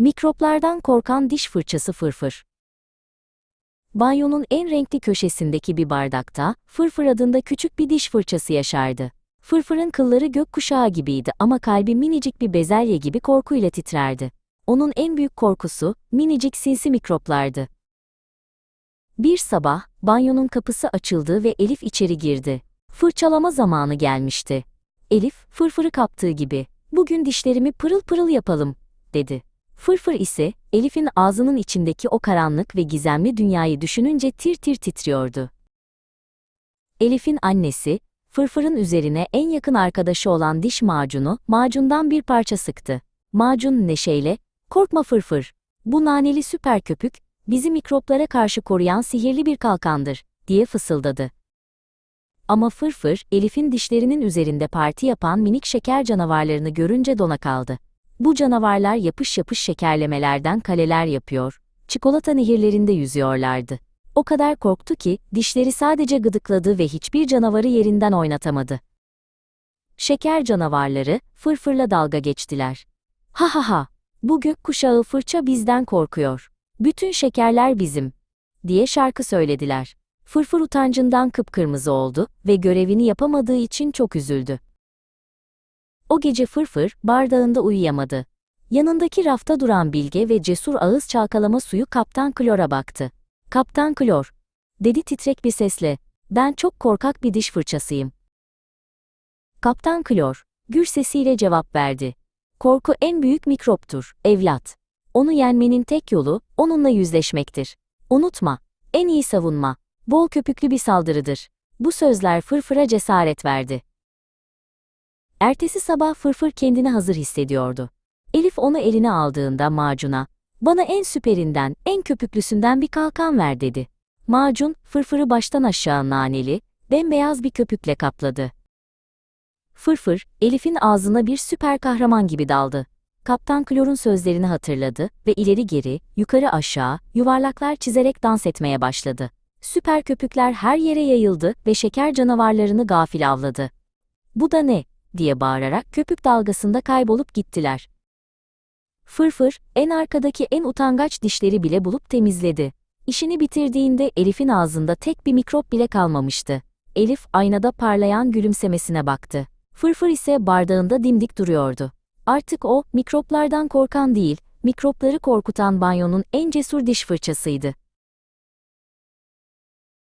Mikroplardan korkan diş fırçası fırfır. Banyonun en renkli köşesindeki bir bardakta, Fırfır adında küçük bir diş fırçası yaşardı. Fırfırın kılları gökkuşağı gibiydi ama kalbi minicik bir bezelye gibi korkuyla titrerdi. Onun en büyük korkusu, minicik sinsi mikroplardı. Bir sabah, banyonun kapısı açıldı ve Elif içeri girdi. Fırçalama zamanı gelmişti. Elif, fırfırı kaptığı gibi, bugün dişlerimi pırıl pırıl yapalım, dedi. Fırfır ise, Elif'in ağzının içindeki o karanlık ve gizemli dünyayı düşününce tir tir titriyordu. Elif'in annesi, Fırfır'ın üzerine en yakın arkadaşı olan diş macunu, macundan bir parça sıktı. Macun neşeyle, korkma Fırfır, bu naneli süper köpük, bizi mikroplara karşı koruyan sihirli bir kalkandır, diye fısıldadı. Ama Fırfır, Elif'in dişlerinin üzerinde parti yapan minik şeker canavarlarını görünce dona kaldı. Bu canavarlar yapış yapış şekerlemelerden kaleler yapıyor, çikolata nehirlerinde yüzüyorlardı. O kadar korktu ki, dişleri sadece gıdıkladı ve hiçbir canavarı yerinden oynatamadı. Şeker canavarları, fırfırla dalga geçtiler. Ha ha ha, bu gökkuşağı fırça bizden korkuyor. Bütün şekerler bizim, diye şarkı söylediler. Fırfır utancından kıpkırmızı oldu ve görevini yapamadığı için çok üzüldü. O gece Fırfır, bardağında uyuyamadı. Yanındaki rafta duran Bilge ve cesur ağız çalkalama suyu Kaptan Klor'a baktı. Kaptan Klor, dedi titrek bir sesle, ben çok korkak bir diş fırçasıyım. Kaptan Klor, gür sesiyle cevap verdi. Korku en büyük mikroptur, evlat. Onu yenmenin tek yolu, onunla yüzleşmektir. Unutma, en iyi savunma, bol köpüklü bir saldırıdır. Bu sözler Fırfır'a cesaret verdi. Ertesi sabah Fırfır kendini hazır hissediyordu. Elif onu eline aldığında macuna, bana en süperinden, en köpüklüsünden bir kalkan ver dedi. Macun, Fırfır'ı baştan aşağı naneli, bembeyaz bir köpükle kapladı. Fırfır, Elif'in ağzına bir süper kahraman gibi daldı. Kaptan Klor'un sözlerini hatırladı ve ileri geri, yukarı aşağı, yuvarlaklar çizerek dans etmeye başladı. Süper köpükler her yere yayıldı ve şeker canavarlarını gafil avladı. Bu da ne? Diye bağırarak köpük dalgasında kaybolup gittiler. Fırfır, en arkadaki en utangaç dişleri bile bulup temizledi. İşini bitirdiğinde Elif'in ağzında tek bir mikrop bile kalmamıştı. Elif aynada parlayan gülümsemesine baktı. Fırfır ise bardağında dimdik duruyordu. Artık o, mikroplardan korkan değil, mikropları korkutan banyonun en cesur diş fırçasıydı.